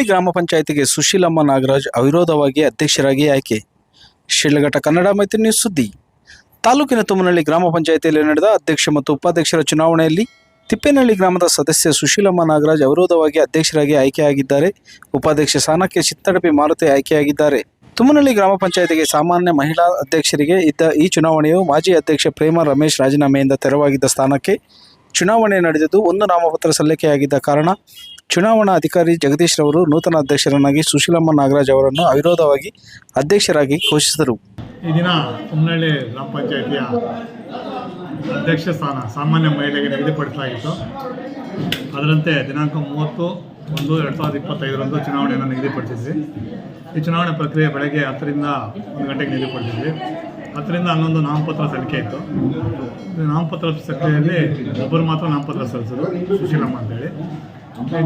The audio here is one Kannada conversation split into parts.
ತುಮ್ಮನಹಳ್ಳಿ ಗ್ರಾಮ ಪಂಚಾಯತಿಗೆ ಸುಶೀಲಮ್ಮ ನಾಗರಾಜ್ ಅವಿರೋಧವಾಗಿ ಅಧ್ಯಕ್ಷರಾಗಿ ಆಯ್ಕೆ. ಶಿಡ್ಲಘಟ್ಟ ಕನ್ನಡ ಮೈತ್ರಿ ಸುದ್ದಿ. ತಾಲೂಕಿನ ತುಮ್ಮನಹಳ್ಳಿ ಗ್ರಾಮ ಪಂಚಾಯತಿಯಲ್ಲಿ ನಡೆದ ಅಧ್ಯಕ್ಷ ಮತ್ತು ಉಪಾಧ್ಯಕ್ಷರ ಚುನಾವಣೆಯಲ್ಲಿ ತಿಪ್ಪೇನಹಳ್ಳಿ ಗ್ರಾಮದ ಸದಸ್ಯ ಸುಶೀಲಮ್ಮ ನಾಗರಾಜ್ ಅವಿರೋಧವಾಗಿ ಅಧ್ಯಕ್ಷರಾಗಿ ಆಯ್ಕೆಯಾಗಿದ್ದಾರೆ. ಉಪಾಧ್ಯಕ್ಷ ಸ್ಥಾನಕ್ಕೆ ಚಿತ್ತಡಪಿ ಮಾರುತಿ ಆಯ್ಕೆಯಾಗಿದ್ದಾರೆ. ತುಮ್ಮನಹಳ್ಳಿ ಗ್ರಾಮ ಪಂಚಾಯತಿಗೆ ಸಾಮಾನ್ಯ ಮಹಿಳಾ ಅಧ್ಯಕ್ಷರಿಗೆ ಇದ್ದ ಈ ಚುನಾವಣೆಯು ಮಾಜಿ ಅಧ್ಯಕ್ಷ ಪ್ರೇಮ ರಮೇಶ್ ರಾಜೀನಾಮೆಯಿಂದ ತೆರವಾಗಿದ್ದ ಸ್ಥಾನಕ್ಕೆ ಚುನಾವಣೆ ನಡೆದಿದ್ದು ಒಂದು ನಾಮಪತ್ರ ಸಲ್ಲಿಕೆಯಾಗಿದ್ದ ಕಾರಣ ಚುನಾವಣಾ ಅಧಿಕಾರಿ ಜಗದೀಶ್ ರವರು ನೂತನ ಅಧ್ಯಕ್ಷರನ್ನಾಗಿ ಸುಶೀಲಮ್ಮ ನಾಗರಾಜ್ ಅವರನ್ನು ಅವಿರೋಧವಾಗಿ ಅಧ್ಯಕ್ಷರಾಗಿ ಘೋಷಿಸಿದರು. ಈ ದಿನ ತುಮ್ಮನಹಳ್ಳಿ ಗ್ರಾಮ ಪಂಚಾಯಿತಿಯ ಅಧ್ಯಕ್ಷ ಸ್ಥಾನ ಸಾಮಾನ್ಯ ಮಹಿಳೆಗೆ ನಿಗದಿಪಡಿಸಲಾಗಿತ್ತು. ಅದರಂತೆ ದಿನಾಂಕ ಮೂವತ್ತು ಒಂದು ಎರಡು ಸಾವಿರದ ಇಪ್ಪತ್ತೈದರಂದು ಚುನಾವಣೆಯನ್ನು ನಿಗದಿಪಡಿಸಿದ್ವಿ. ಈ ಚುನಾವಣೆ ಪ್ರಕ್ರಿಯೆ ಬೆಳಗ್ಗೆ ಹತ್ತರಿಂದ ಒಂದು ಗಂಟೆಗೆ ನಿಗದಿಪಡಿಸಿದ್ವಿ. ಹತ್ತರಿಂದ ಹನ್ನೊಂದು ನಾಮಪತ್ರ ಸಲ್ಲಿಕೆ ಇತ್ತು. ನಾಮಪತ್ರ ಸಲ್ಲಿಕೆಯಲ್ಲಿ ಒಬ್ಬರು ಮಾತ್ರ ನಾಮಪತ್ರ ಸಲ್ಲಿಸಿದ್ರು ಸುಶೀಲಮ್ಮ ಅಂತೇಳಿ.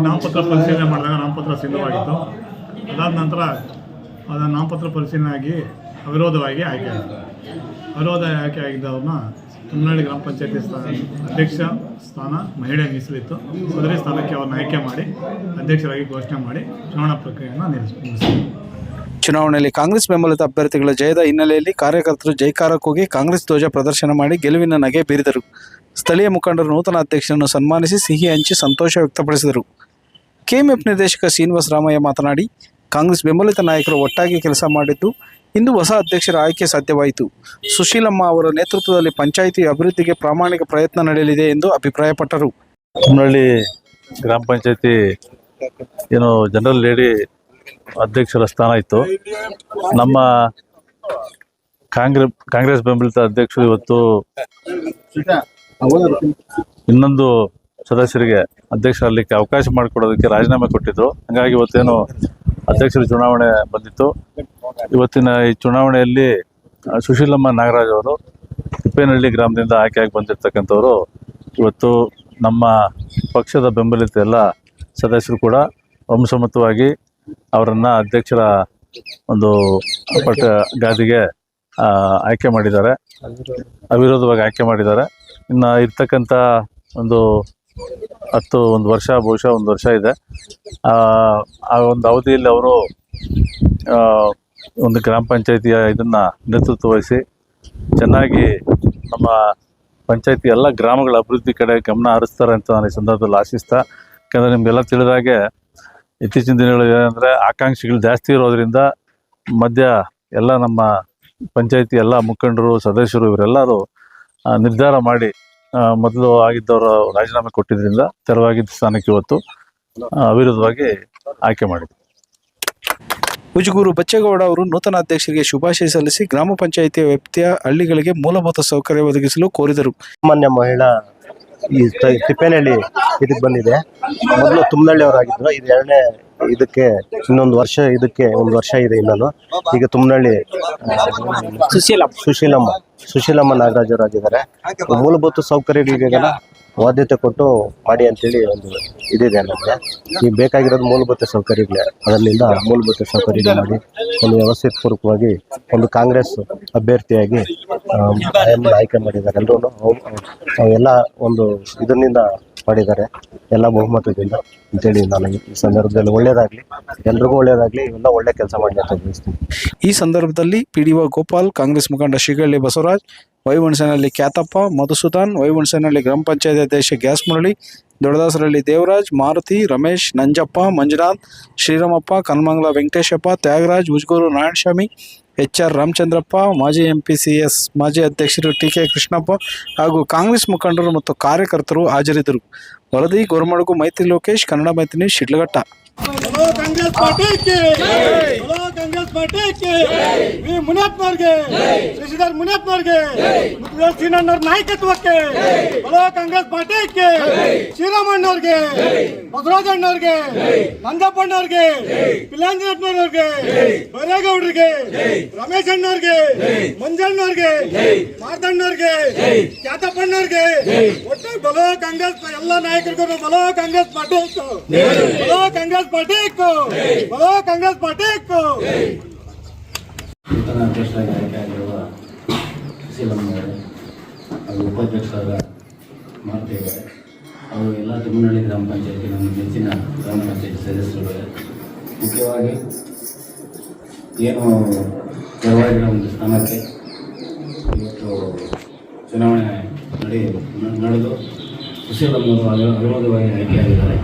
ನಾಮಪತ್ರ ಪರಿಶೀಲನೆ ಮಾಡಿದಾಗ ನಾಮಪತ್ರ ಸಿದ್ಧವಾಗಿತ್ತು. ಅದಾದ ನಂತರ ಅದನ್ನು ನಾಮಪತ್ರ ಪರಿಶೀಲನೆ ಆಗಿ ಅವಿರೋಧವಾಗಿ ಆಯ್ಕೆ ಆಯಿತು. ಅವಿರೋಧ ಆಯ್ಕೆ ಆಗಿದ್ದವ್ರನ್ನ ತುಮ್ಮನಹಳ್ಳಿ ಗ್ರಾಮ ಪಂಚಾಯತಿ ಸ್ಥಾನ ಅಧ್ಯಕ್ಷ ಸ್ಥಾನ ಮಹಿಳೆ ಮೀಸಲಿತ್ತು. ಸದರಿ ಸ್ಥಾನಕ್ಕೆ ಅವ್ರನ್ನ ಆಯ್ಕೆ ಮಾಡಿ ಅಧ್ಯಕ್ಷರಾಗಿ ಘೋಷಣೆ ಮಾಡಿ ಚುನಾವಣಾ ಪ್ರಕ್ರಿಯೆಯನ್ನು ನಿಲ್ಲಿಸಿ ಚುನಾವಣೆಯಲ್ಲಿ ಕಾಂಗ್ರೆಸ್ ಬೆಂಬಲಿತ ಅಭ್ಯರ್ಥಿಗಳ ಜಯದ ಹಿನ್ನೆಲೆಯಲ್ಲಿ ಕಾರ್ಯಕರ್ತರು ಜೈಕಾರಕ್ಕೋಗಿ ಕೂಗಿ ಕಾಂಗ್ರೆಸ್ ಧ್ವಜ ಪ್ರದರ್ಶನ ಮಾಡಿ ಗೆಲುವಿನ ನಗೆ ಬೀರಿದರು. ಸ್ಥಳೀಯ ಮುಖಂಡರು ನೂತನ ಅಧ್ಯಕ್ಷರನ್ನು ಸನ್ಮಾನಿಸಿ ಸಿಹಿ ಹಂಚಿ ಸಂತೋಷ ವ್ಯಕ್ತಪಡಿಸಿದರು. ಕೆಎಂಎಫ್ ನಿರ್ದೇಶಕ ಶ್ರೀನಿವಾಸ ರಾಮಯ್ಯ ಮಾತನಾಡಿ, ಕಾಂಗ್ರೆಸ್ ಬೆಂಬಲಿತ ನಾಯಕರು ಒಟ್ಟಾಗಿ ಕೆಲಸ ಮಾಡಿದ್ದು ಇಂದು ಹೊಸ ಅಧ್ಯಕ್ಷರ ಆಯ್ಕೆ ಸಾಧ್ಯವಾಯಿತು. ಸುಶೀಲಮ್ಮ ಅವರ ನೇತೃತ್ವದಲ್ಲಿ ಪಂಚಾಯಿತಿ ಅಭಿವೃದ್ಧಿಗೆ ಪ್ರಾಮಾಣಿಕ ಪ್ರಯತ್ನ ನಡೆಯಲಿದೆ ಎಂದು ಅಭಿಪ್ರಾಯಪಟ್ಟರು. ತುಮ್ಮನಹಳ್ಳಿ ಗ್ರಾಮ ಪಂಚಾಯತಿ ಏನು ಜನರಲ್ ಲೇಡಿ ಅಧ್ಯಕ್ಷರ ಸ್ಥಾನ ಇತ್ತು. ನಮ್ಮ ಕಾಂಗ್ರೆಸ್ ಕಾಂಗ್ರೆಸ್ ಬೆಂಬಲಿತ ಅಧ್ಯಕ್ಷರು ಇವತ್ತು ಇನ್ನೊಂದು ಸದಸ್ಯರಿಗೆ ಅಧ್ಯಕ್ಷರಾಗಲಿಕ್ಕೆ ಅವಕಾಶ ಮಾಡಿಕೊಡೋದಕ್ಕೆ ರಾಜೀನಾಮೆ ಕೊಟ್ಟಿದ್ರು. ಹಾಗಾಗಿ ಇವತ್ತೇನು ಅಧ್ಯಕ್ಷರ ಚುನಾವಣೆ ಬಂದಿತ್ತು. ಇವತ್ತಿನ ಈ ಚುನಾವಣೆಯಲ್ಲಿ ಸುಶೀಲಮ್ಮ ನಾಗರಾಜ್ ಅವರು ತಿಪ್ಪೇನಹಳ್ಳಿ ಗ್ರಾಮದಿಂದ ಆಯ್ಕೆಯಾಗಿ ಬಂದಿರತಕ್ಕಂಥವ್ರು. ಇವತ್ತು ನಮ್ಮ ಪಕ್ಷದ ಬೆಂಬಲಿತ ಎಲ್ಲ ಸದಸ್ಯರು ಕೂಡ ವಂಶಮತವಾಗಿ ಅವರನ್ನು ಅಧ್ಯಕ್ಷರ ಒಂದು ಪಟ್ಟ ಗಾದಿಗೆ ಆಯ್ಕೆ ಮಾಡಿದ್ದಾರೆ. ಅವಿರೋಧವಾಗಿ ಆಯ್ಕೆ ಮಾಡಿದ್ದಾರೆ. ಇನ್ನು ಇರ್ತಕ್ಕಂಥ ಒಂದು ಹತ್ತು, ಒಂದು ವರ್ಷ, ಬಹುಶಃ ಒಂದು ವರ್ಷ ಇದೆ. ಆ ಒಂದು ಅವಧಿಯಲ್ಲಿ ಅವರು ಒಂದು ಗ್ರಾಮ ಪಂಚಾಯಿತಿಯ ಇದನ್ನು ನೇತೃತ್ವ ವಹಿಸಿ ಚೆನ್ನಾಗಿ ನಮ್ಮ ಪಂಚಾಯಿತಿ ಎಲ್ಲ ಗ್ರಾಮಗಳ ಅಭಿವೃದ್ಧಿ ಕಡೆ ಗಮನ ಹರಿಸ್ತಾರೆ ಅಂತ ನಾನು ಈ ಸಂದರ್ಭದಲ್ಲಿ ಆಶಿಸ್ತಾ, ಯಾಕಂದರೆ ನಿಮಗೆಲ್ಲ ತಿಳಿದಾಗೆ ಇತ್ತೀಚಿನ ದಿನಗಳು ಏನಂದರೆ ಆಕಾಂಕ್ಷಿಗಳು ಜಾಸ್ತಿ ಇರೋದರಿಂದ ಮಧ್ಯ ಎಲ್ಲ ನಮ್ಮ ಪಂಚಾಯಿತಿ ಎಲ್ಲ ಮುಖಂಡರು, ಸದಸ್ಯರು, ಇವರೆಲ್ಲರೂ ನಿರ್ಧಾರ ಮಾಡಿ ಮೊದಲು ಆಗಿದ್ದವರು ರಾಜೀನಾಮೆ ಕೊಟ್ಟಿದ್ದರಿಂದ ತೆರವಾಗಿದ್ದ ಸ್ಥಾನಕ್ಕೆ ಇವತ್ತು ಅವಿರೋಧವಾಗಿ ಆಯ್ಕೆ ಮಾಡಿದ್ರು. ಉಜುಗೂರು ಬಚ್ಚೇಗೌಡ ಅವರು ನೂತನ ಅಧ್ಯಕ್ಷರಿಗೆ ಶುಭಾಶಯ ಸಲ್ಲಿಸಿ ಗ್ರಾಮ ಪಂಚಾಯಿತಿಯ ವ್ಯಾಪ್ತಿಯ ಹಳ್ಳಿಗಳಿಗೆ ಮೂಲಭೂತ ಸೌಕರ್ಯ ಒದಗಿಸಲು ಕೋರಿದರು. ಸಾಮಾನ್ಯ ಮಹಿಳಾ ಈ ತಿಪ್ಪೇನಹಳ್ಳಿ ಇದಕ್ಕೆ ಬಂದಿದೆ. ಮೊದಲು ತುಮ್ಮನಹಳ್ಳಿ ಅವರಾಗಿದ್ರು ಇದು ಎರಡನೇ ಇದಕ್ಕೆ ಇನ್ನೊಂದು ವರ್ಷ ಇದಕ್ಕೆ ಒಂದು ವರ್ಷ ಇದೆ ಇನ್ನೂ ಈಗ ತುಮ್ಮನಹಳ್ಳಿ ಸುಶೀಲಮ್ಮ. ಸುಶೀಲಮ್ಮ. ಸುಶೀಲಮ್ಮ ನಾಗರಾಜರು ಆಗಿದ್ದಾರೆ. ಮೂಲಭೂತ ಸೌಕರ್ಯಗಳಿಗೆಲ್ಲ ಆದ್ಯತೆ ಕೊಟ್ಟು ಮಾಡಿ ಅಂತೇಳಿ ಒಂದು ಇದಿದೆ ನಮಗೆ. ಈಗ ಬೇಕಾಗಿರೋದು ಮೂಲಭೂತ ಸೌಕರ್ಯಗಳೇ. ಅದರಿಂದ ಮೂಲಭೂತ ಸೌಕರ್ಯ ಮಾಡಿ ಒಂದು ವ್ಯವಸ್ಥಿತ ಪೂರ್ವಕವಾಗಿ ಒಂದು ಕಾಂಗ್ರೆಸ್ ಅಭ್ಯರ್ಥಿಯಾಗಿ ಆಯ್ಕೆ ಮಾಡಿದ್ದಾರೆ. ಎಲ್ಲರೂ ಎಲ್ಲ ಒಂದು ಇದರಿಂದ ಮಾಡಿದ್ದಾರೆ. ಎಲ್ಲ ಬಹುಮತದಿಂದ ಅಂತೇಳಿ ನಾನು ಈ ಸಂದರ್ಭದಲ್ಲಿ ಒಳ್ಳೇದಾಗ್ಲಿ, ಎಲ್ರಿಗೂ ಒಳ್ಳೇದಾಗ್ಲಿ, ಇವೆಲ್ಲ ಒಳ್ಳೆ ಕೆಲಸ ಮಾಡಿ ಅಂತ ಬಯಸ್ತೀನಿ ಈ ಸಂದರ್ಭದಲ್ಲಿ ಪಿಡಿಒ ಗೋಪಾಲ್, ಕಾಂಗ್ರೆಸ್ ಮುಖಂಡ ಶಿಗಳ್ಳಿ ಬಸವರಾಜ್ ವೈವಣಸನಹಳ್ಳಿ ಖ್ಯಾತಪ್ಪ, ಮಧುಸೂದನ್ ವೈವಣಸನಹಳ್ಳಿ ಗ್ರಾಮ ಪಂಚಾಯತ್ ಅಧ್ಯಕ್ಷ gas Murali Doddadasarahalli Devaraj, Maruti, Ramesh, Nanjappa, Manjunath, Shriramappa, Kanmangala Venkateshappa, Tyagaraj Ujgur Narayanaswamy H R Ramachandrappa, ಮಾಜಿ ಎಂ ಪಿ ಸಿ ಎಸ್ ಮಾಜಿ ಅಧ್ಯಕ್ಷರು ಟಿ ಕೆ ಕೃಷ್ಣಪ್ಪ ಹಾಗೂ ಕಾಂಗ್ರೆಸ್ ಮುಖಂಡರು ಮತ್ತು ಕಾರ್ಯಕರ್ತರು ಹಾಜರಿದ್ದರು. ವರದಿ ಗೋರ್ಮಾಡಗು ಮೈತ್ರಿ ಲೋಕೇಶ್ ಕನ್ನಡ ಮೈತ್ರಿ ಶಿಡ್ಲಘಟ್ಟ. ಕಾಂಗ್ರೆಸ್ ಕಾಂಗ್ರೆಸ್ ನಾಯಕತ್ವಕ್ಕೆ! ಕಾಂಗ್ರೆಸ್ ಪಾರ್ಟಿಗೆ ಶ್ರೀರಾಮಣ್ಣವ್ರಿಗೆ ಬಸವರಾಜಣ್ಣವ್ರಿಗೆ ನಂಜಪ್ಪಣ್ಣವ್ರಿಗೆ ಪಿಲಾಂಜನಪ್ಪನವ್ರಿಗೆ ಬರೇಗೌಡ್ರಿಗೆ ರಮೇಶ್ ಅಣ್ಣವ್ರಿಗೆ ಮಂಜಣ್ಣವ್ರಿಗೆ ಮಾರ್ದಣ್ಣವ್ರಿಗೆ ಖ್ಯಾತಪ್ಪಣ್ಣವ್ರಿಗೆ ಒಟ್ಟು ಬಲೋ ಕಾಂಗ್ರೆಸ್ ಎಲ್ಲ ನಾಯಕರಿಗೂ ಬಲೋ ಕಾಂಗ್ರೆಸ್ ಪಾರ್ಟಿ ಇತ್ತು ಬಲೋ ಕಾಂಗ್ರೆಸ್ ಪಾರ್ಟಿ ಇತ್ತು ಬಲೋ ಕಾಂಗ್ರೆಸ್ ಪಾರ್ಟಿ ಇತ್ತು ನೂತನ ಆಗಿರುವ ಆಯ್ಕೆಯಾಗಿರುವ ಅವರು ಹಾಗೂ ಉಪಾಧ್ಯಕ್ಷರಾದ ಮಾರುತಿಯವರೇ ಅವರು ಎಲ್ಲ ತಿಮ್ಮನಹಳ್ಳಿ ಗ್ರಾಮ ಪಂಚಾಯತಿ ನಮ್ಮ ನೆಚ್ಚಿನ ಗ್ರಾಮ ಪಂಚಾಯತಿ ಸದಸ್ಯರುಗಳೇ ಮುಖ್ಯವಾಗಿ ಏನು ಪರವಾಗಿರೋ ಒಂದು ಸ್ಥಾನಕ್ಕೆ ಇವತ್ತು ಚುನಾವಣೆ ನಡೆಯಲು ನಡೆದು ಅವಿ- ಅವಿರೋಧವಾಗಿ ಆಯ್ಕೆಯಾಗಿದ್ದಾರೆ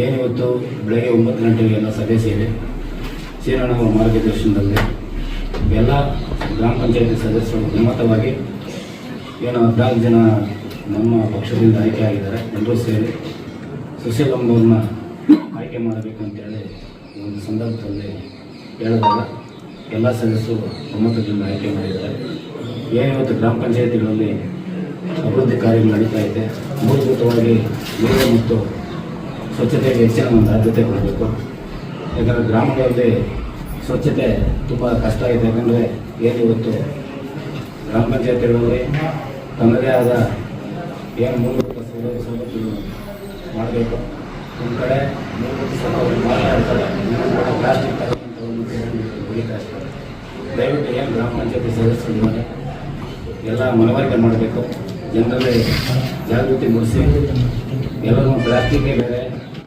ಏನಿವತ್ತು ಬೆಳಗ್ಗೆ ಒಂಬತ್ತು ಗಂಟೆಗೆ ಎಲ್ಲ ಸಭೆ ಸೇರಿ ಶ್ರೀರಣ್ಣವರ ಮಾರ್ಗದರ್ಶನದಲ್ಲಿ ಎಲ್ಲ ಗ್ರಾಮ ಪಂಚಾಯತಿ ಸದಸ್ಯರು ಒಮ್ಮತವಾಗಿ ಏನು ಹದಿನಾಲ್ಕು ಜನ ನಮ್ಮ ಪಕ್ಷದಿಂದ ಆಯ್ಕೆ ಆಗಿದ್ದಾರೆ. ಎಲ್ಲರೂ ಸೇರಿ ಸುಶೀಲಮ್ಮನವ್ರನ್ನ ಆಯ್ಕೆ ಮಾಡಬೇಕು ಅಂತೇಳಿ ಹೇಳಿ ಒಂದು ಸಂದರ್ಭದಲ್ಲಿ ಹೇಳಿದಾಗ ಎಲ್ಲ ಸದಸ್ಯರು ಒಮ್ಮತದಿಂದ ಆಯ್ಕೆ ಮಾಡಿದ್ದಾರೆ. ಏನಿವತ್ತು ಗ್ರಾಮ ಪಂಚಾಯತಿಗಳಲ್ಲಿ ಅಭಿವೃದ್ಧಿ ಕಾರ್ಯಗಳು ನಡೀತಾ ಇದೆ, ಮೂಲಭೂತವಾಗಿ ನೀರು ಮತ್ತು ಸ್ವಚ್ಛತೆಗೆ ಹೆಚ್ಚಿನ ಒಂದು ಆದ್ಯತೆ ಕೊಡಬೇಕು. ಯಾಕಂದರೆ ಗ್ರಾಮಗಳಲ್ಲಿ ಸ್ವಚ್ಛತೆ ತುಂಬ ಕಷ್ಟ ಇದೆ. ಯಾಕಂದರೆ ಏನು ಇವತ್ತು ಗ್ರಾಮ ಪಂಚಾಯತಿಗಳಲ್ಲಿ ತನ್ನದೇ ಆದ ಏನು ಮೂಲಭೂತ ಸೌಲಭ್ಯ ಸೌಲಭ್ಯಗಳು ಮಾಡಬೇಕು? ಒಂದು ಕಡೆ ಮೂಲಭೂತ ಸೌಲಭ್ಯ ಮಾತಾಡ್ತಾರೆ. ಪ್ಲಾಸ್ಟಿಕ್ ದಯವಿಟ್ಟು ಏನು ಗ್ರಾಮ ಪಂಚಾಯತಿ ಸದಸ್ಯರಿದ್ದಾರೆ ಎಲ್ಲ ಮನವರಿಕೆ ಮಾಡಬೇಕು. ಜನರಲ್ಲಿ ಜಾಗೃತಿ ಮೂಡಿಸಿ. ಎಲ್ಲರೂ ಪ್ಲಾಸ್ಟಿಕ್ಕೇ ಬೇರೆ